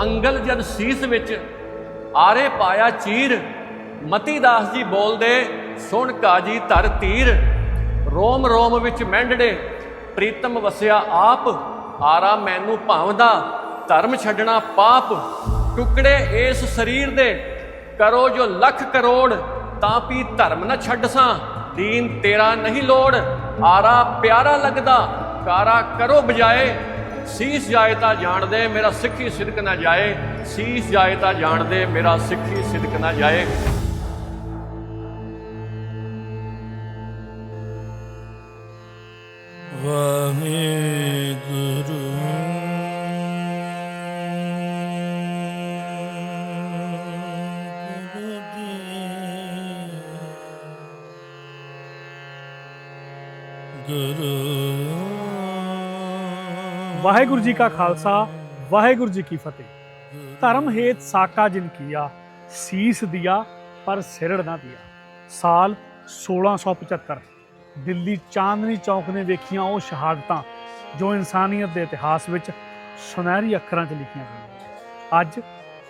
ਅੰਗਲ ਜਦ ਸੀਸ ਵਿੱਚ ਆਰੇ ਪਾਇਆ ਚੀਰ, ਮਤੀ ਦਾਸ ਜੀ ਬੋਲਦੇ, ਸੁਣ ਕਾਜੀ ਧਰ ਤੀਰ। ਰੋਮ ਰੋਮ ਵਿੱਚ ਮਹਿੰਡੜੇ, ਪ੍ਰੀਤਮ ਵਸਿਆ ਆਪ, ਆਰਾ ਮੈਨੂੰ ਭਾਵਦਾ ਧਰਮ ਛੱਡਣਾ ਪਾਪ। ਟੁਕੜੇ ਇਸ ਸਰੀਰ ਦੇ, ਕਰੋ ਜੋ ਲੱਖ ਕਰੋੜ, ਤਾਂ ਵੀ ਧਰਮ ਨਾ ਛੱਡ ਸਾਂ। ਦੀਨ ਤੇਰਾ ਨਹੀਂ ਲੋੜ, ਆਰਾ ਪਿਆਰਾ ਲੱਗਦਾ, ਕਾਰਾ ਕਰੋ ਬਜਾਏ। ਸੀਸ ਜਾਏ ਤਾਂ ਜਾਣਦੇ ਮੇਰਾ ਸਿੱਖੀ ਸਿਦਕ ਨਾ ਜਾਏ। ਸੀਸ ਜਾਏ ਤਾਂ ਜਾਣਦੇ ਮੇਰਾ ਸਿੱਖੀ ਸਿਦਕ ਨਾ ਜਾਏ। ਵਾਹਿਗੁਰੂ। ਗੁਰੂ ਜੀ ਗੁਰੂ ਵਾਹਿਗੁਰੂ ਜੀ ਕਾ ਖਾਲਸਾ, ਵਾਹਿਗੁਰੂ ਜੀ ਕੀ ਫਤਿਹ। ਧਰਮ ਹੇਤ ਸਾਕਾ ਜਿਨ ਕੀਆ, ਸੀਸ ਦਿਆ ਪਰ ਸਿਰੜ ਨਾ ਦਿਆ। ਸਾਲ 1675 ਦਿੱਲੀ ਚਾਂਦਨੀ ਚੌਕ ਨੇ ਵੇਖੀਆਂ ਉਹ ਸ਼ਹਾਦਤਾਂ, ਜੋ ਇਨਸਾਨੀਅਤ ਦੇ ਇਤਿਹਾਸ ਵਿੱਚ ਸੁਨਹਿਰੀ ਅੱਖਰਾਂ 'ਚ ਲਿਖੀਆਂ ਗਈਆਂ ਅੱਜ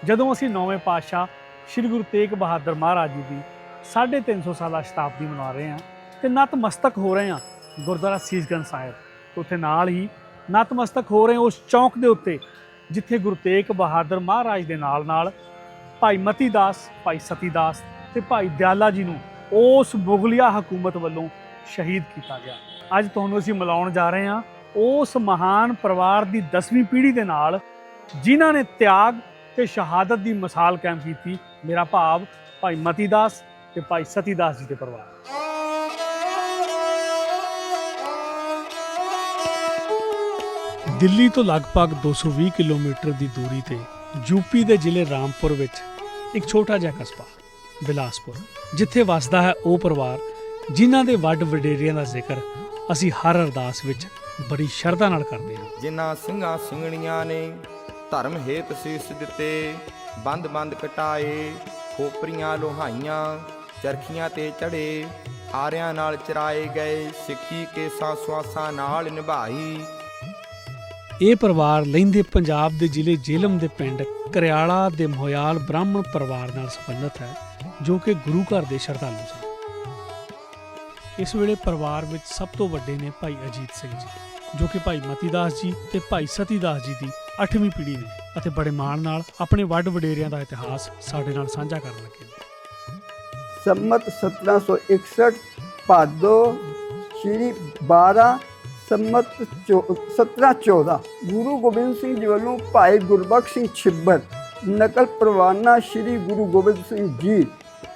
ਜਦੋਂ ਅਸੀਂ ਨੌਵੇਂ ਪਾਤਸ਼ਾਹ ਸ੍ਰੀ ਗੁਰੂ ਤੇਗ ਬਹਾਦਰ ਮਹਾਰਾਜ ਜੀ ਦੀ 350 ਸਾਲਾ ਸ਼ਤਾਬਦੀ ਮਨਾ ਰਹੇ ਹਾਂ ਤੇ ਨਤਮਸਤਕ ਹੋ ਰਹੇ ਹਾਂ ਗੁਰਦੁਆਰਾ ਸੀਸਗੰਜ ਸਾਹਿਬ, ਉੱਥੇ ਨਾਲ ਹੀ ਨਤਮਸਤਕ ਹੋ ਰਹੇ ਉਸ ਚੌਂਕ ਦੇ ਉੱਤੇ, ਜਿੱਥੇ ਗੁਰੂ ਤੇਗ ਬਹਾਦਰ ਮਹਾਰਾਜ ਦੇ ਨਾਲ ਨਾਲ ਭਾਈ ਮਤੀ ਦਾਸ, ਭਾਈ ਸਤੀ ਦਾਸ ਤੇ ਭਾਈ ਦਿਆਲਾ ਜੀ ਨੂੰ ਉਸ ਮੁਗਲਿਆ ਹਕੂਮਤ ਵੱਲੋਂ ਸ਼ਹੀਦ ਕੀਤਾ ਗਿਆ। ਅੱਜ ਤੁਹਾਨੂੰ ਅਸੀਂ ਮਿਲਾਉਣ ਜਾ ਰਹੇ ਹਾਂ ਉਸ ਮਹਾਨ ਪਰਿਵਾਰ ਦੀ 10ਵੀਂ ਪੀੜ੍ਹੀ ਦੇ ਨਾਲ, ਜਿਨ੍ਹਾਂ ਨੇ ਤਿਆਗ ਤੇ ਸ਼ਹਾਦਤ ਦੀ ਮਿਸਾਲ ਕਾਇਮ ਕੀਤੀ, ਮੇਰਾ ਭਾਵ ਭਾਈ ਮਤੀ ਦਾਸ ਤੇ ਭਾਈ ਸਤੀ ਦਾਸ ਜੀ ਦੇ ਪਰਿਵਾਰ। ਦਿੱਲੀ ਤੋਂ ਲਗਭਗ 220 ਕਿਲੋਮੀਟਰ ਦੀ ਦੂਰੀ ਤੇ ਯੂਪੀ ਦੇ ਜ਼ਿਲ੍ਹੇ ਰਾਮਪੁਰ ਵਿੱਚ ਇੱਕ ਛੋਟਾ ਜਿਹਾ ਕਸਬਾ, ਬਿਲਾਸਪੁਰ, ਜਿੱਥੇ ਵੱਸਦਾ ਹੈ ਉਹ ਪਰਿਵਾਰ, ਜਿਨ੍ਹਾਂ ਦੇ ਵੱਡ ਵਡੇਰਿਆਂ ਦਾ ਜ਼ਿਕਰ ਅਸੀਂ ਹਰ ਅਰਦਾਸ ਵਿੱਚ ਬੜੀ ਸ਼ਰਧਾ ਨਾਲ ਕਰਦੇ ਹਾਂ। ਜਿਨ੍ਹਾਂ ਸਿੰਘਾਂ ਸਿੰਘਣੀਆਂ ਨੇ ਧਰਮ ਹੇਤ ਸੀਸ ਦਿੱਤੇ, ਬੰਦ ਬੰਦ ਕਟਾਏ, ਖੋਪਰੀਆਂ ਲੋਹਾਈਆਂ, ਚਰਖੀਆਂ ਤੇ ਚੜੇ ਆਰਿਆਂ ਨਾਲ ਚਰਾਏ ਗਏ ਸਿੱਖੀ ਕੇਸਾਂ ਸਵਾਸਾਂ ਨਾਲ ਨਿਭਾਈ। ਇਹ ਪਰਿਵਾਰ ਲਹਿੰਦੇ ਪੰਜਾਬ ਦੇ ਜ਼ਿਲ੍ਹੇ ਜੇਲਮ ਦੇ ਪਿੰਡ ਕਰਿਆਲਾ ਦੇ ਮੋਹਿਆਲ ਬ੍ਰਾਹਮਣ ਪਰਿਵਾਰ ਨਾਲ ਸੰਬੰਧਿਤ ਹੈ, ਜੋ ਕਿ ਗੁਰੂ ਘਰ ਦੇ ਸ਼ਰਧਾਲੂ ਸਨ। ਇਸ ਵੇਲੇ ਪਰਿਵਾਰ ਵਿੱਚ ਸਭ ਤੋਂ ਵੱਡੇ ਨੇ ਭਾਈ ਅਜੀਤ ਸਿੰਘ ਜੀ, ਜੋ ਕਿ ਭਾਈ ਮਤੀਦਾਸ ਜੀ ਤੇ ਭਾਈ ਸਤੀਦਾਸ ਜੀ ਦੀ 8ਵੀਂ ਪੀੜ੍ਹੀ ਨੇ ਅਤੇ ਬੜੇ ਮਾਣ ਨਾਲ ਆਪਣੇ ਵੱਡ ਵਡੇਰਿਆਂ ਦਾ ਇਤਿਹਾਸ ਸਾਡੇ ਨਾਲ ਸਾਂਝਾ ਕਰਨ ਲੱਗੇ ਨੇ। ਸੰਮਤ 1761 ਭਾਦੋ ਸ਼੍ਰੀ 12 ਸੰਮਤ 1714 ਗੁਰੂ ਗੋਬਿੰਦ ਸਿੰਘ ਜੀ ਵੱਲੋਂ ਭਾਈ ਗੁਰਬਖਸ਼ ਸਿੰਘ ਛਿੱਬਰ, ਨਕਲ ਪ੍ਰਵਾਨਾ ਸ਼੍ਰੀ ਗੁਰੂ ਗੋਬਿੰਦ ਸਿੰਘ ਜੀ,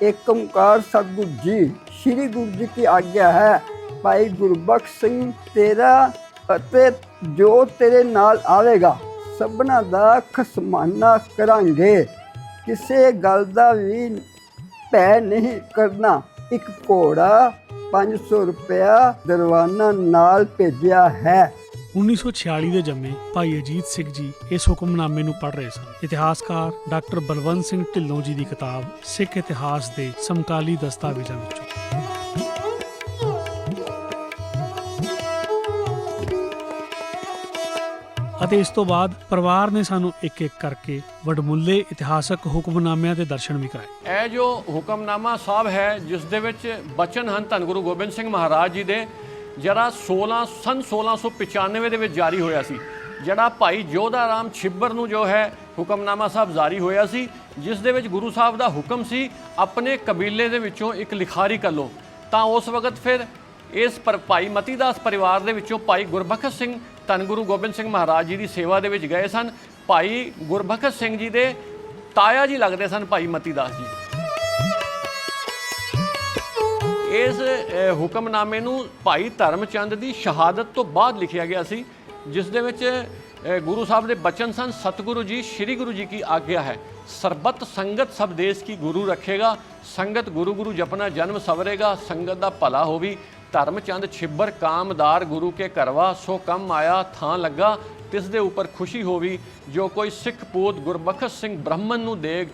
ਏਕ ਓੰਕਾਰ ਸਤਿਗੁਰ ਜੀ, ਸ਼੍ਰੀ ਗੁਰੂ ਜੀ ਕੀ ਆਗਿਆ ਹੈ, ਭਾਈ ਗੁਰਬਖਸ਼ ਸਿੰਘ ਤੇਰਾ ਅਤੇ ਜੋ ਤੇਰੇ ਨਾਲ ਆਵੇਗਾ, ਸਭਨਾ ਦਾ ਖਸਮਾਨਾ ਕਰਾਂਗੇ। ਕਿਸੇ ਗੱਲ ਦਾ ਵੀ ਭੈ ਨਹੀਂ ਕਰਨਾ, ਇੱਕ ਘੋੜਾ 500 ਰੁਪਇਆ ਦਰਵਾਨਾ ਨਾਲ ਭੇਜਿਆ ਹੈ। 1946 ਦੇ ਜੰਮੇ ਭਾਈ ਅਜੀਤ ਸਿੰਘ ਜੀ ਇਸ ਹੁਕਮਨਾਮੇ ਨੂੰ ਪੜ੍ਹ ਰਹੇ ਸਨ। ਇਤਿਹਾਸਕਾਰ ਡਾਕਟਰ ਬਲਵੰਤ ਸਿੰਘ ਢਿੱਲੋਂ ਜੀ ਦੀ ਕਿਤਾਬ ਸਿੱਖ ਇਤਿਹਾਸ ਦੇ ਸਮਕਾਲੀ ਦਸਤਾਵੇਜ਼ਾਂ ਵਿੱਚੋਂ। ਅਤੇ ਇਸ ਤੋਂ ਬਾਅਦ ਪਰਿਵਾਰ ਨੇ ਸਾਨੂੰ ਇੱਕ ਇੱਕ ਕਰਕੇ ਵਡਮੁੱਲੇ ਇਤਿਹਾਸਕ ਹੁਕਮਨਾਮਿਆਂ ਦੇ ਦਰਸ਼ਨ ਵੀ ਕਰਾਏ। ਇਹ ਜੋ ਹੁਕਮਨਾਮਾ ਸਾਹਿਬ ਹੈ, ਜਿਸ ਦੇ ਵਿੱਚ ਬਚਨ ਹਨ ਧੰਨ ਗੁਰੂ ਗੋਬਿੰਦ ਸਿੰਘ ਮਹਾਰਾਜ ਜੀ ਦੇ, ਜਿਹੜਾ 16 ਸਨ 1695 ਦੇ ਵਿੱਚ ਜਾਰੀ ਹੋਇਆ ਸੀ, ਜਿਹੜਾ ਭਾਈ ਜੋਧਾ ਰਾਮ ਛਿੱਬਰ ਨੂੰ ਜੋ ਹੈ ਹੁਕਮਨਾਮਾ ਸਾਹਿਬ ਜਾਰੀ ਹੋਇਆ ਸੀ, ਜਿਸ ਦੇ ਵਿੱਚ ਗੁਰੂ ਸਾਹਿਬ ਦਾ ਹੁਕਮ ਸੀ ਆਪਣੇ ਕਬੀਲੇ ਦੇ ਵਿੱਚੋਂ ਇੱਕ ਲਿਖਾਰੀ ਕਰ ਲਓ। ਤਾਂ ਉਸ ਵਕਤ ਫਿਰ ਇਸ ਪਰ, ਭਾਈ ਮਤੀਦਾਸ ਪਰਿਵਾਰ ਦੇ ਵਿੱਚੋਂ ਭਾਈ ਗੁਰਬਖਸ਼ ਸਿੰਘ ਧੰਨ ਗੁਰੂ ਗੋਬਿੰਦ ਸਿੰਘ ਮਹਾਰਾਜ ਜੀ ਦੀ ਸੇਵਾ ਦੇ ਵਿੱਚ ਗਏ ਸਨ। ਭਾਈ ਗੁਰਬਖਸ਼ ਸਿੰਘ ਜੀ ਦੇ ਤਾਇਆ ਜੀ ਲੱਗਦੇ ਸਨ, ਭਾਈ ਮਤੀ ਦਾਸ ਜੀ। ਇਸ ਹੁਕਮਨਾਮੇ ਨੂੰ ਭਾਈ ਧਰਮਚੰਦ ਦੀ ਸ਼ਹਾਦਤ ਤੋਂ ਬਾਅਦ ਲਿਖਿਆ ਗਿਆ ਸੀ, ਜਿਸ ਦੇ ਵਿੱਚ ਗੁਰੂ ਸਾਹਿਬ ਦੇ ਬਚਨ ਸਨ, ਸਤਿਗੁਰੂ ਜੀ, ਸ੍ਰੀ ਗੁਰੂ ਜੀ ਕੀ ਆਗਿਆ ਹੈ। ਸਰਬਤ ਸੰਗਤ ਸਭ ਦੇਸ਼ ਕੀ ਗੁਰੂ ਰੱਖੇਗਾ, ਸੰਗਤ ਗੁਰੂ ਗੁਰੂ ਜਪਨਾ ਜਨਮ ਸਵਰੇਗਾ, ਸੰਗਤ ਦਾ ਭਲਾ ਹੋਵੀ। ਧਰਮਚੰਦ ਛਿੱਬਰ ਕਾਮਦਾਰ ਗੁਰੂ ਕੇ ਕਰਵਾ ਸੋ ਕੰਮ ਆਇਆ ਥਾਂ ਲੱਗਾ, ਤਿਸ ਦੇ ਉੱਪਰ ਖੁਸ਼ੀ ਹੋਵੀ, ਜੋ ਕੋਈ ਸਿੱਖ ਪੂਤ ਗੁਰਬਖਸ਼ ਸਿੰਘ ਬ੍ਰਾਹਮਣ ਨੂੰ ਦੇਗ,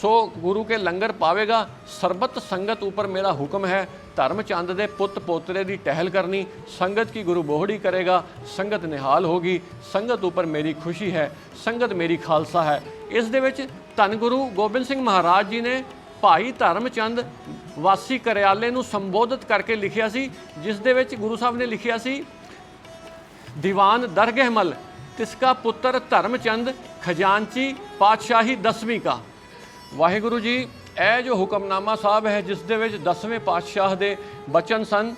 ਸੋ ਗੁਰੂ ਕੇ ਲੰਗਰ ਪਾਵੇਗਾ, ਸਰਬਤ ਸੰਗਤ ਉੱਪਰ ਮੇਰਾ ਹੁਕਮ ਹੈ, ਧਰਮ ਚੰਦ ਦੇ ਪੁੱਤ ਪੋਤਰੇ ਦੀ ਟਹਿਲ ਕਰਨੀ, ਸੰਗਤ ਕੀ ਗੁਰੂ ਬੋਹੜੀ ਕਰੇਗਾ, ਸੰਗਤ ਨਿਹਾਲ ਹੋਗੀ, ਸੰਗਤ ਉੱਪਰ ਮੇਰੀ ਖੁਸ਼ੀ ਹੈ, ਸੰਗਤ ਮੇਰੀ ਖਾਲਸਾ ਹੈ। ਇਸ ਦੇ ਵਿੱਚ ਧੰਨ ਗੁਰੂ ਗੋਬਿੰਦ ਸਿੰਘ ਮਹਾਰਾਜ ਜੀ ਨੇ ਭਾਈ ਧਰਮਚੰਦ ਵਾਸੀ ਕਰਿਆਲੇ ਨੂੰ ਸੰਬੋਧਿਤ ਕਰਕੇ ਲਿਖਿਆ ਸੀ, ਜਿਸ ਦੇ ਵਿੱਚ ਗੁਰੂ ਸਾਹਿਬ ਨੇ ਲਿਖਿਆ ਸੀ, ਦੀਵਾਨ ਦਰਗਹਿਮਲ, ਤਿਸਕਾ ਪੁੱਤਰ ਧਰਮਚੰਦ, ਖਜ਼ਾਨਚੀ ਪਾਤਸ਼ਾਹੀ ਦਸਵੀਂ ਕਾ। ਵਾਹਿਗੁਰੂ ਜੀ, ਇਹ ਜੋ ਹੁਕਮਨਾਮਾ ਸਾਹਿਬ ਹੈ, ਜਿਸ ਦੇ ਵਿੱਚ 10ਵੇਂ ਪਾਤਸ਼ਾਹ ਦੇ ਬਚਨ ਸਨ,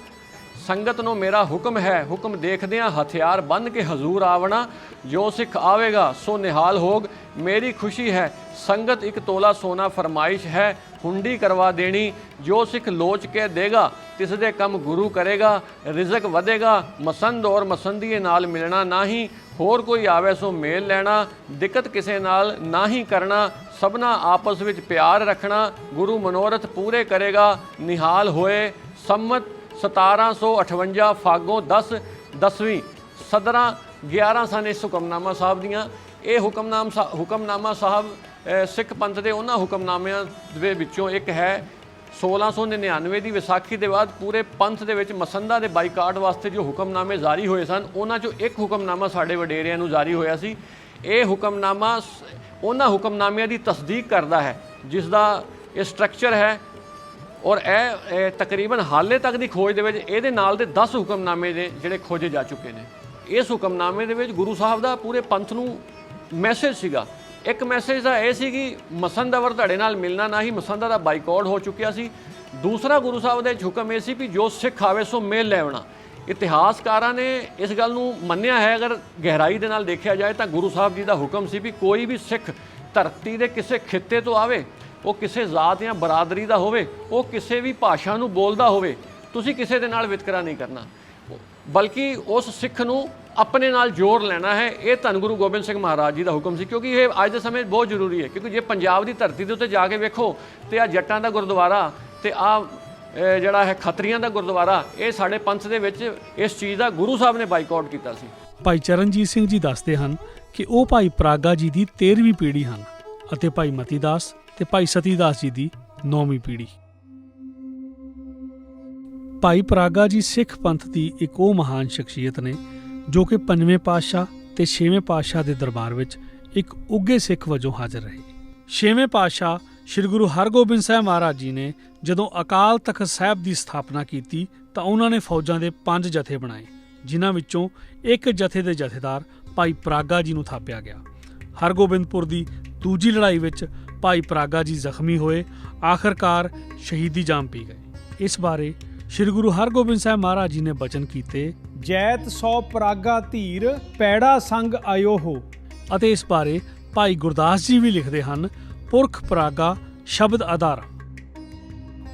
ਸੰਗਤ ਨੂੰ ਮੇਰਾ ਹੁਕਮ ਹੈ, ਹੁਕਮ ਦੇਖਦਿਆਂ ਹਥਿਆਰ ਬੰਨ ਕੇ ਹਜ਼ੂਰ ਆਵਣਾ, ਜੋ ਸਿੱਖ ਆਵੇਗਾ, ਸੋ ਨਿਹਾਲ ਹੋਗ, ਮੇਰੀ ਖੁਸ਼ੀ ਹੈ, ਸੰਗਤ ਇੱਕ ਤੋਲਾ ਸੋਨਾ ਫਰਮਾਇਸ਼ ਹੈ ਹੁੰਡੀ ਕਰਵਾ ਦੇਣੀ, ਜੋ ਸਿੱਖ ਲੋਚ ਕੇ ਦੇਗਾ, ਤਿਸ ਦੇ ਕੰਮ ਗੁਰੂ ਕਰੇਗਾ, ਰਿਜ਼ਕ ਵਧੇਗਾ, ਮਸੰਦ ਔਰ ਮਸੰਦੀਏ ਨਾਲ ਮਿਲਣਾ ਨਹੀਂ, ਹੋਰ ਕੋਈ ਆਵੇ ਸੋ ਮੇਲ ਲੈਣਾ, ਦਿੱਕਤ ਕਿਸੇ ਨਾਲ ਨਾ ਹੀ ਕਰਨਾ, ਸਭਨਾ ਆਪਸ ਵਿੱਚ ਪਿਆਰ ਰੱਖਣਾ, ਗੁਰੂ ਮਨੋਰਥ ਪੂਰੇ ਕਰੇਗਾ, ਨਿਹਾਲ ਹੋਏ, ਸੰਮਤ 1758 ਫਾਗੋ 10 ਦਸਵੀਂ, ਸਦਰਾਂ 11 ਸਨ ਇਸ ਹੁਕਮਨਾਮਾ ਸਾਹਿਬ ਦੀਆਂ, ਇਹ ਹੁਕਮਨਾਮ ਸਾ- ਹੁਕਮਨਾਮਾ ਸਾਹਿਬ ਸਿੱਖ ਪੰਥ ਦੇ ਉਹਨਾਂ ਹੁਕਮਨਾਮਿਆਂ ਦੇ ਵਿੱਚੋਂ ਇੱਕ ਹੈ 1699 ਦੀ ਵਿਸਾਖੀ ਦੇ ਬਾਅਦ ਪੂਰੇ ਪੰਥ ਦੇ ਵਿੱਚ ਮਸੰਦਾ ਦੇ ਬਾਈਕਾਟ ਵਾਸਤੇ ਜੋ ਹੁਕਮਨਾਮੇ ਜਾਰੀ ਹੋਏ ਸਨ, ਉਹਨਾਂ ਚੋਂ ਇੱਕ ਹੁਕਮਨਾਮਾ ਸਾਡੇ ਵਡੇਰਿਆਂ ਨੂੰ ਜਾਰੀ ਹੋਇਆ ਸੀ। ਇਹ ਹੁਕਮਨਾਮਾ ਸ- ਉਹਨਾਂ ਹੁਕਮਨਾਮਿਆਂ ਦੀ ਤਸਦੀਕ ਕਰਦਾ ਹੈ, ਜਿਸ ਦਾ ਇਹ ਸਟਰਕਚਰ ਹੈ ਔਰ ਇਹ ਤਕਰੀਬਨ ਹਾਲੇ ਤੱਕ ਦੀ ਖੋਜ ਦੇ ਵਿੱਚ ਇਹਦੇ ਨਾਲ ਦੇ 10 ਹੁਕਮਨਾਮੇ ਦੇ ਜਿਹੜੇ ਖੋਜੇ ਜਾ ਚੁੱਕੇ ਨੇ। ਇਸ ਹੁਕਮਨਾਮੇ ਦੇ ਵਿੱਚ ਗੁਰੂ ਸਾਹਿਬ ਦਾ ਪੂਰੇ ਪੰਥ ਨੂੰ ਮੈਸੇਜ ਸੀਗਾ। ਇੱਕ ਮੈਸੇਜ ਦਾ ਇਹ ਸੀ ਕਿ ਮਸੰਦਵਰ ਤੁਹਾਡੇ ਨਾਲ ਮਿਲਣਾ ਨਾ ਹੀ ਮਸੰਦਾ ਦਾ ਬਾਈਕਾਟ ਹੋ ਚੁੱਕਿਆ ਸੀ। ਦੂਸਰਾ ਗੁਰੂ ਸਾਹਿਬ ਦੇ ਇੱਕ ਹੁਕਮ ਇਹ ਸੀ ਵੀ ਜੋ ਸਿੱਖ ਆਵੇ ਸੋ ਮੇਲ ਲੈਵਣਾ ਇਤਿਹਾਸਕਾਰਾਂ ਨੇ ਇਸ ਗੱਲ ਨੂੰ ਮੰਨਿਆ ਹੈ, ਅਗਰ ਗਹਿਰਾਈ ਦੇ ਨਾਲ ਦੇਖਿਆ ਜਾਏ ਤਾਂ ਗੁਰੂ ਸਾਹਿਬ ਜੀ ਦਾ ਹੁਕਮ ਸੀ ਵੀ ਕੋਈ ਵੀ ਸਿੱਖ ਧਰਤੀ ਦੇ ਕਿਸੇ ਖਿੱਤੇ ਤੋਂ ਆਵੇ, ਉਹ ਕਿਸੇ ਜ਼ਾਤ ਜਾਂ ਬਰਾਦਰੀ ਦਾ ਹੋਵੇ, ਉਹ ਕਿਸੇ ਵੀ ਭਾਸ਼ਾ ਨੂੰ ਬੋਲਦਾ ਹੋਵੇ, ਤੁਸੀਂ ਕਿਸੇ ਦੇ ਨਾਲ ਵਿਤਕਰਾ ਨਹੀਂ ਕਰਨਾ। ਬਲਕਿ ਉਸ ਸਿੱਖ ਨੂੰ ਆਪਣੇ ਨਾਲ ਜੋੜ ਲੈਣਾ ਹੈ, ਇਹ ਧੰਨ ਗੁਰੂ ਗੋਬਿੰਦ ਸਿੰਘ ਮਹਾਰਾਜ ਜੀ ਦਾ ਹੁਕਮ ਸੀ, ਕਿਉਂਕਿ ਇਹ ਅੱਜ ਦੇ ਸਮੇਂ ਬਹੁਤ ਜ਼ਰੂਰੀ ਹੈ, ਕਿਉਂਕਿ ਜੇ ਪੰਜਾਬ ਦੀ ਧਰਤੀ ਦੇ ਉੱਤੇ ਜਾ ਕੇ ਵੇਖੋ, ਤੇ ਆ ਜੱਟਾਂ ਦਾ ਗੁਰਦੁਆਰਾ, ਤੇ ਆ ਜਿਹੜਾ ਹੈ ਖੱਤਰੀਆਂ ਦਾ ਗੁਰਦੁਆਰਾ, ਇਹ ਸਾਡੇ ਪੰਥ ਦੇ ਵਿੱਚ ਇਸ ਚੀਜ਼ ਦਾ ਗੁਰੂ ਸਾਹਿਬ ਨੇ ਬਾਈਕਾਟ ਕੀਤਾ ਸੀ। ਭਾਈ ਚਰਨਜੀਤ ਸਿੰਘ ਜੀ ਦੱਸਦੇ ਹਨ ਕਿ ਉਹ ਭਾਈ ਪ੍ਰਾਗਾ ਜੀ ਦੀ 13ਵੀਂ ਪੀੜ੍ਹੀ ਹਨ ਅਤੇ ਭਾਈ ਮਤੀਦਾਸ ਤੇ ਭਾਈ ਸਤੀਦਾਸ ਜੀ ਦੀ 9ਵੀਂ ਪੀੜ੍ਹੀ। ਭਾਈ ਪ੍ਰਾਗਾ ਜੀ ਸਿੱਖ ਪੰਥ ਦੀ ਇੱਕ ਉਹ ਮਹਾਨ ਸ਼ਖਸੀਅਤ ਨੇ ਜੋ ਕਿ ਪੰਜਵੇਂ ਪਾਤਸ਼ਾਹ ਤੇ ਛੇਵੇਂ ਪਾਤਸ਼ਾਹ ਦੇ ਦਰਬਾਰ ਵਿੱਚ ਇੱਕ ਉੱਗੇ ਸਿੱਖ ਵਜੋਂ ਹਾਜ਼ਰ ਰਹੇ। ਛੇਵੇਂ ਪਾਤਸ਼ਾਹ ਸ੍ਰੀ ਗੁਰੂ ਹਰਗੋਬਿੰਦ ਸਾਹਿਬ ਮਹਾਰਾਜ ਜੀ ਨੇ ਜਦੋਂ ਅਕਾਲ ਤਖਤ ਸਾਹਿਬ ਦੀ ਸਥਾਪਨਾ ਕੀਤੀ ਤਾਂ ਉਹਨਾਂ ਨੇ ਫੌਜਾਂ ਦੇ ਪੰਜ ਜਥੇ ਬਣਾਏ, ਜਿਨ੍ਹਾਂ ਵਿੱਚੋਂ ਇੱਕ ਜਥੇ ਦੇ ਜਥੇਦਾਰ ਭਾਈ ਪ੍ਰਾਗਾ ਜੀ ਨੂੰ ਥਾਪਿਆ ਗਿਆ। ਹਰਗੋਬਿੰਦਪੁਰ ਦੀ ਦੂਜੀ ਲੜਾਈ ਵਿੱਚ ਭਾਈ ਪ੍ਰਾਗਾ ਜੀ ਜ਼ਖਮੀ ਹੋਏ, ਆਖਰਕਾਰ ਸ਼ਹੀਦੀ ਜਾਮ ਪੀ ਗਏ। ਇਸ ਬਾਰੇ ਸ੍ਰੀ ਗੁਰੂ ਹਰਗੋਬਿੰਦ ਸਾਹਿਬ ਮਹਾਰਾਜ ਜੀ ਨੇ ਬਚਨ ਕੀਤੇ ਜੈਤ ਸੋ ਪ੍ਰਾਗਾ ਧੀਰ ਪੈੜਾ ਸੰਗ ਆਇਓ ਹੋ। ਅਤੇ ਇਸ ਬਾਰੇ ਭਾਈ ਗੁਰਦਾਸ ਜੀ ਵੀ ਲਿਖਦੇ ਹਨ ਪੁਰਖ ਪ੍ਰਾਗਾ ਸ਼ਬਦ ਆਧਾਰ।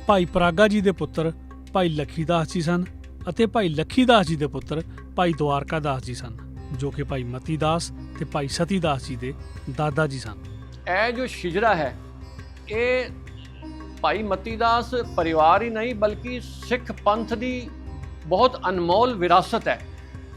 ਭਾਈ ਪ੍ਰਾਗਾ ਜੀ ਦੇ ਪੁੱਤਰ ਭਾਈ ਲਖੀਦਾਸ ਜੀ ਸਨ ਅਤੇ ਭਾਈ ਲਖੀਦਾਸ ਜੀ ਦੇ ਪੁੱਤਰ ਭਾਈ ਦਵਾਰਕਾ ਦਾਸ ਜੀ ਸਨ ਜੋ ਕਿ ਭਾਈ ਮਤੀਦਾਸ ਤੇ ਭਾਈ ਸਤੀਦਾਸ ਜੀ ਦੇ ਦਾਦਾ ਜੀ ਸਨ। ਇਹ ਜੋ ਸ਼ਿਜਰਾ ਹੈ ਇਹ ਭਾਈ ਮਤੀਦਾਸ ਪਰਿਵਾਰ ਹੀ ਨਹੀਂ ਬਲਕਿ ਸਿੱਖ ਪੰਥ ਦੀ ਬਹੁਤ ਅਨਮੋਲ ਵਿਰਾਸਤ ਹੈ,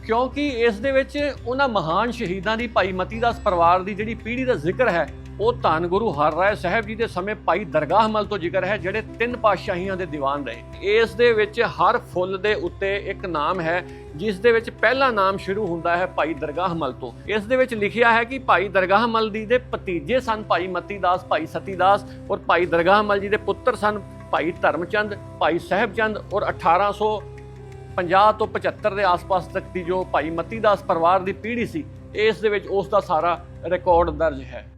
ਕਿਉਂਕਿ ਇਸ ਦੇ ਵਿੱਚ ਉਹਨਾਂ ਮਹਾਨ ਸ਼ਹੀਦਾਂ ਦੀ ਭਾਈ ਮਤੀ ਦਾਸ ਪਰਿਵਾਰ ਦੀ ਜਿਹੜੀ ਪੀੜ੍ਹੀ ਦਾ ਜ਼ਿਕਰ ਹੈ, ਉਹ ਧੰਨ ਗੁਰੂ ਹਰਰਾਏ ਸਾਹਿਬ ਜੀ ਦੇ ਸਮੇਂ ਭਾਈ ਦਰਗਾਹ ਮਲ ਤੋਂ ਜ਼ਿਕਰ ਹੈ, ਜਿਹੜੇ ਤਿੰਨ ਪਾਤਸ਼ਾਹੀਆਂ ਦੇ ਦੀਵਾਨ ਰਹੇ। ਇਸ ਦੇ ਵਿੱਚ ਹਰ ਫੁੱਲ ਦੇ ਉੱਤੇ ਇੱਕ ਨਾਮ ਹੈ, ਜਿਸ ਦੇ ਵਿੱਚ ਪਹਿਲਾ ਨਾਮ ਸ਼ੁਰੂ ਹੁੰਦਾ ਹੈ ਭਾਈ ਦਰਗਾਹ ਮਲ ਤੋਂ। ਇਸ ਦੇ ਵਿੱਚ ਲਿਖਿਆ ਹੈ ਕਿ ਭਾਈ ਦਰਗਾਹ ਮਲ ਦੀ ਦੇ ਭਤੀਜੇ ਸਨ ਭਾਈ ਮਤੀ ਦਾਸ, ਭਾਈ ਸਤੀ ਦਾਸ ਔਰ ਭਾਈ ਦਰਗਾਹ ਮਲ ਜੀ ਦੇ ਪੁੱਤਰ ਸਨ ਭਾਈ ਧਰਮਚੰਦ, ਭਾਈ ਸਾਹਿਬਚੰਦ ਔਰ 1850 ਤੋਂ 75 ਦੇ ਆਸ-ਪਾਸ ਤੱਕ ਦੀ ਜੋ ਭਾਈ ਮਤੀਦਾਸ ਪਰਿਵਾਰ ਦੀ ਪੀੜ੍ਹੀ ਸੀ, ਇਸ ਦੇ ਵਿੱਚ ਉਸ ਦਾ ਸਾਰਾ ਰਿਕਾਰਡ ਦਰਜ ਹੈ।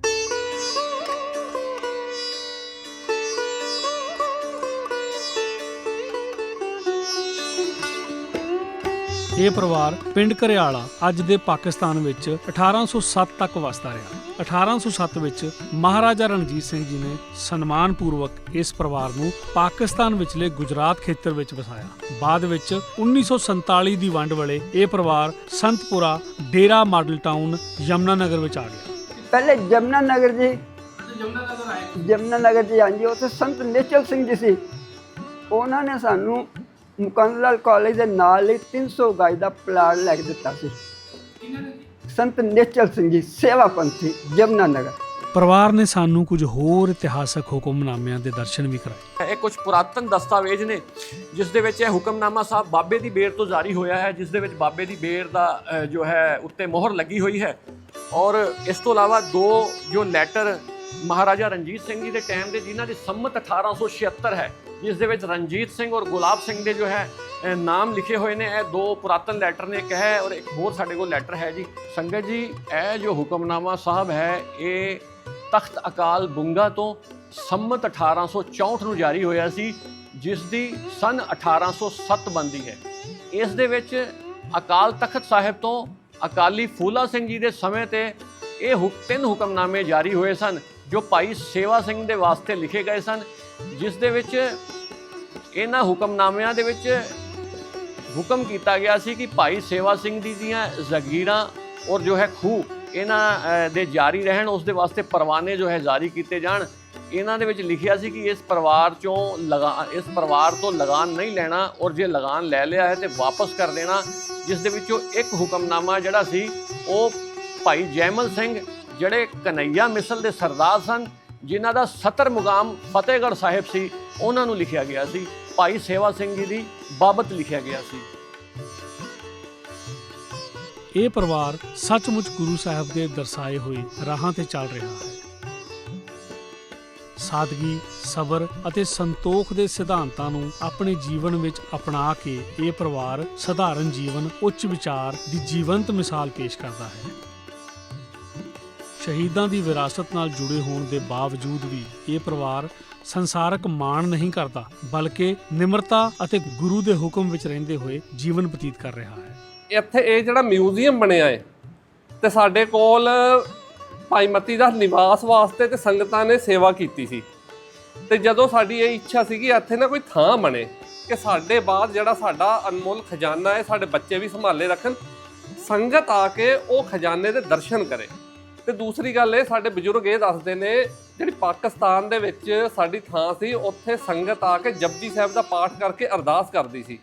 ਇਹ ਪਰਿਵਾਰ ਪਿੰਡ ਘਰਿਆਲਾ, ਅੱਜ ਦੇ ਪਾਕਿਸਤਾਨ ਵਿੱਚ 1807 ਤੱਕ ਵਸਦਾ ਰਿਹਾ। 1807 ਵਿੱਚ ਮਹਾਰਾਜਾ ਰਣਜੀਤ ਸਿੰਘ ਜੀ ਨੇ ਸਨਮਾਨ ਪੂਰਵਕ ਇਸ ਪਰਿਵਾਰ ਨੂੰ ਪਾਕਿਸਤਾਨ ਵਿਚਲੇ ਗੁਜਰਾਤ ਖੇਤਰ ਵਿੱਚ ਵਸਾਇਆ। ਬਾਅਦ ਵਿੱਚ 1947 ਦੀ ਵੰਡ ਵੇਲੇ ਇਹ ਪਰਿਵਾਰ ਸੰਤਪੁਰਾ ਡੇਰਾ ਮਾਡਲ ਟਾਊਨ ਯਮਨਾ ਨਗਰ ਵਿੱਚ ਆ ਗਿਆ। ਪਹਿਲੇ ਜਮਨਾ ਨਗਰ ਜੀ। ਜਮਨਾ ਨਗਰ ਜੀ, ਹਾਂਜੀ, ਉੱਥੇ ਸੰਤ ਨੇਚਲ ਸਿੰਘ ਜੀ ਸੀ। ਉਹਨਾਂ ਨੇ ਸਾਨੂੰ ਮੁਕੰਦ ਲਾਲ ਕਾਲਜ ਦੇ ਨਾਲ ਹੀ 300 ਗਜ ਦਾ ਪਲਾਟ ਲੈ ਕੇ ਦਿੱਤਾ ਸੀ। ਸੰਤ ਨੇਚਲ ਸਿੰਘ ਜੀ ਸੇਵਾ ਪੰਥੀ ਜਮਨਾ ਨਗਰ। ਪਰਿਵਾਰ ਨੇ ਸਾਨੂੰ ਕੁਝ ਹੋਰ ਇਤਿਹਾਸਕ ਹੁਕਮਨਾਮਿਆਂ ਦੇ ਦਰਸ਼ਨ ਵੀ ਕਰਾਏ। ਇਹ ਕੁਝ ਪੁਰਾਤਨ ਦਸਤਾਵੇਜ਼ ਨੇ ਜਿਸ ਦੇ ਵਿੱਚ ਇਹ ਹੁਕਮਨਾਮਾ ਸਾਹਿਬ ਬਾਬੇ ਦੀ ਬੇਰ ਤੋਂ ਜਾਰੀ ਹੋਇਆ ਹੈ ਜਿਸ ਦੇ ਵਿੱਚ ਬਾਬੇ ਦੀ ਬੇਰ ਦਾ ਜੋ ਹੈ ਉੱਤੇ ਮੋਹਰ ਲੱਗੀ ਹੋਈ ਹੈ। ਔਰ ਇਸ ਤੋਂ ਇਲਾਵਾ ਦੋ ਜੋ ਲੈਟਰ ਮਹਾਰਾਜਾ ਰਣਜੀਤ ਸਿੰਘ ਜੀ ਦੇ ਟਾਈਮ ਦੇ ਜਿਨ੍ਹਾਂ ਦੀ ਸੰਮਤ 1876 ਹੈ ਜਿਸ ਦੇ ਵਿੱਚ ਰਣਜੀਤ ਸਿੰਘ ਔਰ ਗੁਲਾਬ ਸਿੰਘ ਦੇ ਜੋ ਹੈ ਨਾਮ ਲਿਖੇ ਹੋਏ ਨੇ, ਇਹ ਦੋ ਪੁਰਾਤਨ ਲੈਟਰ ਨੇ, ਇੱਕ ਹੈ ਔਰ ਇੱਕ ਹੋਰ ਸਾਡੇ ਕੋਲ ਲੈਟਰ ਹੈ ਜੀ। ਸੰਗਤ ਜੀ, ਇਹ ਜੋ ਹੁਕਮਨਾਮਾ ਸਾਹਿਬ ਹੈ, ਇਹ ਤਖਤ ਅਕਾਲ ਬੁੰਗਾ ਤੋਂ ਸੰਮਤ 1864 ਨੂੰ ਜਾਰੀ ਹੋਇਆ ਸੀ, ਜਿਸ ਦੀ ਸਨ 1807 ਬੰਦੀ ਹੈ। ਇਸ ਦੇ ਵਿੱਚ ਅਕਾਲ ਤਖਤ ਸਾਹਿਬ ਤੋਂ ਅਕਾਲੀ ਫੂਲਾ ਸਿੰਘ ਜੀ ਦੇ ਸਮੇਂ ਤੇ ਇਹ ਹੁਕ ਤਿੰਨ ਹੁਕਮਨਾਮੇ ਜਾਰੀ ਹੋਏ ਸਨ, ਜੋ ਭਾਈ ਸੇਵਾ ਸਿੰਘ ਦੇ ਵਾਸਤੇ ਲਿਖੇ ਗਏ ਸਨ, ਜਿਸ ਦੇ ਵਿੱਚ ਇਹਨਾਂ ਹੁਕਮਨਾਮਿਆਂ ਦੇ ਵਿੱਚ ਹੁਕਮ ਕੀਤਾ ਗਿਆ ਸੀ ਕਿ ਭਾਈ ਸੇਵਾ ਸਿੰਘ ਜੀ ਦੀਆਂ ਜ਼ਗੀਰਾਂ ਔਰ ਜੋ ਹੈ ਖੂਹ, ਇਹਨਾਂ ਦੇ ਜਾਰੀ ਰਹਿਣ, ਉਸ ਦੇ ਵਾਸਤੇ ਪਰਵਾਨੇ ਜੋ ਹੈ ਜਾਰੀ ਕੀਤੇ ਜਾਣ। ਇਹਨਾਂ ਦੇ ਵਿੱਚ ਲਿਖਿਆ ਸੀ ਕਿ ਇਸ ਪਰਿਵਾਰ ਚੋਂ ਲਗਾ, ਇਸ ਪਰਿਵਾਰ ਤੋਂ ਲਗਾਨ ਨਹੀਂ ਲੈਣਾ ਔਰ ਜੇ ਲਗਾਨ ਲੈ ਲਿਆ ਹੈ ਤੇ ਵਾਪਸ ਕਰ ਦੇਣਾ, ਜਿਸ ਦੇ ਵਿੱਚੋਂ ਇੱਕ ਹੁਕਮਨਾਮਾ ਜਿਹੜਾ ਸੀ, ਉਹ ਭਾਈ ਜੈਮਲ ਸਿੰਘ, ਜਿਹੜੇ ਕਨਈਆ ਮਿਸਲ ਦੇ ਸਰਦਾਰ ਸਨ, ਜਿਨ੍ਹਾਂ ਦਾ ਸਤਰ ਮੁਕਾਮ ਫਤਿਹਗੜ੍ਹ ਸਾਹਿਬ ਸੀ, ਉਹਨਾਂ ਨੂੰ ਲਿਖਿਆ ਗਿਆ ਸੀ। ਭਾਈ ਸੇਵਾ ਸਿੰਘ ਜੀ ਦੀ ਬਾਬਤ ਲਿਖਿਆ ਗਿਆ ਸੀ। ਇਹ ਪਰਿਵਾਰ ਸੱਚਮੁੱਚ ਗੁਰੂ ਸਾਹਿਬ ਦੇ ਦਰਸਾਏ ਹੋਏ ਰਾਹਾਂ ਤੇ ਚੱਲ ਰਿਹਾ ਹੈ। ਸਾਦਗੀ, ਸਬਰ ਅਤੇ ਸੰਤੋਖ ਦੇ ਸਿਧਾਂਤਾਂ ਨੂੰ ਆਪਣੇ ਜੀਵਨ ਵਿੱਚ ਅਪਣਾ ਕੇ ਇਹ ਪਰਿਵਾਰ ਸਧਾਰਨ ਜੀਵਨ, ਉੱਚ ਵਿਚਾਰ ਦੀ ਜੀਵੰਤ ਮਿਸਾਲ ਪੇਸ਼ ਕਰਦਾ ਹੈ। ਸ਼ਹੀਦਾਂ ਦੀ ਵਿਰਾਸਤ ਨਾਲ ਜੁੜੇ ਹੋਣ ਦੇ ਬਾਵਜੂਦ ਵੀ ਇਹ ਪਰਿਵਾਰ ਸੰਸਾਰਕ ਮਾਣ ਨਹੀਂ ਕਰਦਾ, ਬਲਕਿ ਨਿਮਰਤਾ ਅਤੇ ਗੁਰੂ ਦੇ ਹੁਕਮ ਵਿੱਚ ਰਹਿੰਦੇ ਹੋਏ ਜੀਵਨ ਬਤੀਤ ਕਰ ਰਿਹਾ ਹੈ। ਇੱਥੇ ਇਹ ਜਿਹੜਾ ਮਿਊਜ਼ੀਅਮ ਬਣਿਆ ਹੈ, ਤੇ ਸਾਡੇ ਕੋਲ ਭਾਈ ਮਤੀ ਦਾ ਨਿਵਾਸ ਵਾਸਤੇ ਤੇ ਸੰਗਤਾਂ ਨੇ ਸੇਵਾ ਕੀਤੀ ਸੀ। ਤੇ ਜਦੋਂ ਸਾਡੀ ਇਹ ਇੱਛਾ ਸੀਗੀ, ਇੱਥੇ ਨਾ ਕੋਈ ਥਾਂ ਬਣੇ ਕਿ ਸਾਡੇ ਬਾਅਦ ਜਿਹੜਾ ਸਾਡਾ ਅਨਮੋਲ ਖਜ਼ਾਨਾ ਹੈ, ਸਾਡੇ ਬੱਚੇ ਵੀ ਸੰਭਾਲੇ ਰੱਖਣ, ਸੰਗਤ ਆ ਕੇ ਉਹ ਖਜ਼ਾਨੇ ਦੇ ਦਰਸ਼ਨ ਕਰੇ। ਤੇ ਦੂਸਰੀ ਗੱਲ ਇਹ, ਸਾਡੇ ਬਜ਼ੁਰਗ ਇਹ ਦੱਸਦੇ ਨੇ, ਜਿਹੜੀ ਪਾਕਿਸਤਾਨ ਦੇ ਵਿੱਚ ਸਾਡੀ ਥਾਂ ਸੀ, ਉੱਥੇ ਸੰਗਤ ਆ ਕੇ ਜਪਜੀ ਸਾਹਿਬ ਦਾ ਪਾਠ ਕਰਕੇ ਅਰਦਾਸ ਕਰਦੀ ਸੀ।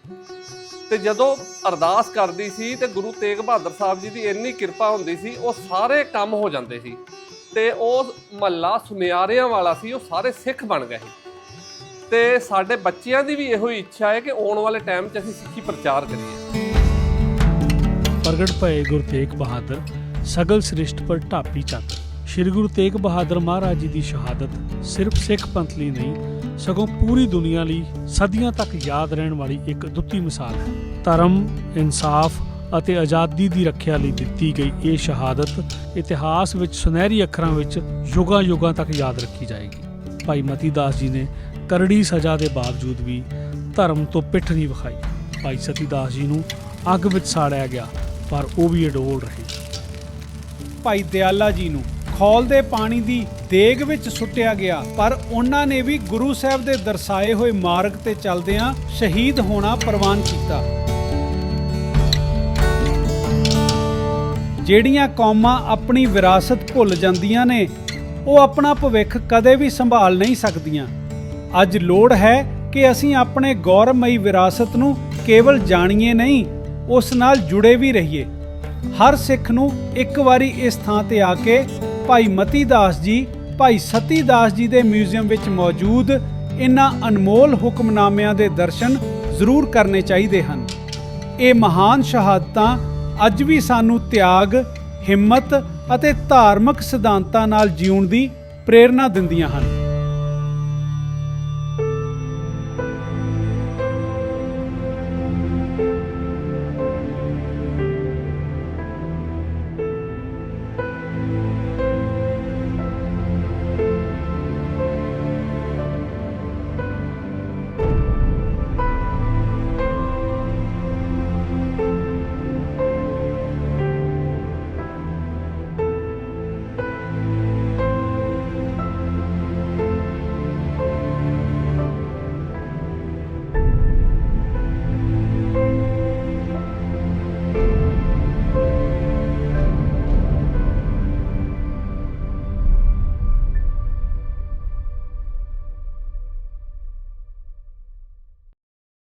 ਤੇ ਜਦੋਂ ਅਰਦਾਸ ਕਰਦੀ ਸੀ ਤੇ ਗੁਰੂ ਤੇਗ ਬਹਾਦਰ ਸਾਹਿਬ ਜੀ ਦੀ ਇੰਨੀ ਕਿਰਪਾ ਹੁੰਦੀ ਸੀ, ਉਹ ਸਾਰੇ ਕੰਮ ਹੋ ਜਾਂਦੇ ਸੀ। ਤੇ ਉਹ ਮਹੱਲਾ ਸੁਨਿਆਰਿਆਂ ਵਾਲਾ ਸੀ, ਉਹ ਸਾਰੇ ਸਿੱਖ ਬਣ ਗਏ ਸੀ। ਤੇ ਸਾਡੇ ਬੱਚਿਆਂ ਦੀ ਵੀ ਇਹੋ ਹੀ ਇੱਛਾ ਹੈ ਕਿ ਆਉਣ ਵਾਲੇ ਟਾਈਮ 'ਚ ਅਸੀਂ ਸਿੱਖੀ ਪ੍ਰਚਾਰ ਕਰੀਏ। ਪ੍ਰਗਟ ਭਏ ਗੁਰੂ ਤੇਗ ਬਹਾਦਰ। ਸਗਲ ਸ੍ਰਿਸ਼ਟ ਪਰ ਢਾਪੀ ਚੱਤ ਸ੍ਰੀ ਗੁਰੂ ਤੇਗ ਬਹਾਦਰ ਮਹਾਰਾਜ ਜੀ ਦੀ ਸ਼ਹਾਦਤ ਸਿਰਫ ਸਿੱਖ ਪੰਥ ਲਈ ਨਹੀਂ, ਸਗੋਂ ਪੂਰੀ ਦੁਨੀਆ ਲਈ ਸਦੀਆਂ ਤੱਕ ਯਾਦ ਰਹਿਣ ਵਾਲੀ ਇੱਕ ਦੁੱਤੀ ਮਿਸਾਲ ਹੈ। ਧਰਮ, ਇਨਸਾਫ ਅਤੇ ਆਜ਼ਾਦੀ ਦੀ ਰੱਖਿਆ ਲਈ ਦਿੱਤੀ ਗਈ ਇਹ ਸ਼ਹਾਦਤ ਇਤਿਹਾਸ ਵਿੱਚ ਸੁਨਹਿਰੀ ਅੱਖਰਾਂ ਵਿੱਚ ਯੁਗਾਂ ਯੁਗਾਂ ਤੱਕ ਯਾਦ ਰੱਖੀ ਜਾਏਗੀ। ਭਾਈ ਮਤੀ ਦਾਸ ਜੀ ਨੇ ਕਰੜੀ ਸਜ਼ਾ ਦੇ ਬਾਵਜੂਦ ਵੀ ਧਰਮ ਤੋਂ ਪਿੱਠ ਨਹੀਂ ਵਿਖਾਈ। ਭਾਈ ਸਤੀ ਦਾਸ ਜੀ ਨੂੰ ਅੱਗ ਵਿੱਚ ਸਾੜਿਆ ਗਿਆ, ਪਰ ਉਹ ਵੀ ਅਡੋਲ ਰਹੇ। ਭਾਈ ਦਿਆਲਾ ਜੀ ਨੂੰ। ਖੌਲ ਦੇ ਪਾਣੀ ਦੀ ਦੇਗ ਵਿੱਚ ਸੁੱਟਿਆ ਗਿਆ, ਪਰ ਉਹਨਾਂ ਨੇ ਵੀ ਗੁਰੂ ਸਾਹਿਬ ਦੇ ਦਰਸਾਏ ਹੋਏ ਮਾਰਗ ਤੇ ਚੱਲਦਿਆਂ ਸ਼ਹੀਦ ਹੋਣਾ ਪ੍ਰਵਾਨ ਕੀਤਾ। ਜਿਹੜੀਆਂ ਕੌਮਾਂ ਆਪਣੀ ਵਿਰਾਸਤ ਭੁੱਲ ਜਾਂਦੀਆਂ ਨੇ, ਉਹ ਆਪਣਾ ਭਵਿੱਖ ਕਦੇ ਵੀ ਸੰਭਾਲ ਨਹੀਂ ਸਕਦੀਆਂ। ਅੱਜ ਲੋੜ ਹੈ ਕਿ ਅਸੀਂ ਆਪਣੇ ਗੌਰਵਮਈ ਵਿਰਾਸਤ ਨੂੰ ਕੇਵਲ ਜਾਣੀਏ ਨਹੀਂ, ਉਸ ਨਾਲ ਜੁੜੇ ਵੀ ਰਹੀਏ। ਹਰ ਸਿੱਖ ਨੂੰ ਇੱਕ ਵਾਰੀ ਇਸ ਥਾਂ ਤੇ ਆ ਕੇ ਭਾਈ ਮਤੀ ਦਾਸ ਜੀ, ਭਾਈ ਸਤੀ ਦਾਸ ਜੀ ਦੇ ਮਿਊਜ਼ੀਅਮ ਵਿੱਚ ਮੌਜੂਦ ਇਨ੍ਹਾਂ ਅਨਮੋਲ ਹੁਕਮਨਾਮਿਆਂ ਦੇ ਦਰਸ਼ਨ ਜ਼ਰੂਰ ਕਰਨੇ ਚਾਹੀਦੇ ਹਨ। ਇਹ ਮਹਾਨ ਸ਼ਹਾਦਤਾਂ ਅੱਜ ਵੀ ਸਾਨੂੰ ਤਿਆਗ, ਹਿੰਮਤ ਅਤੇ ਧਾਰਮਿਕ ਸਿਧਾਂਤਾਂ ਨਾਲ ਜੀਉਣ ਦੀ ਪ੍ਰੇਰਣਾ ਦਿੰਦੀਆਂ ਹਨ।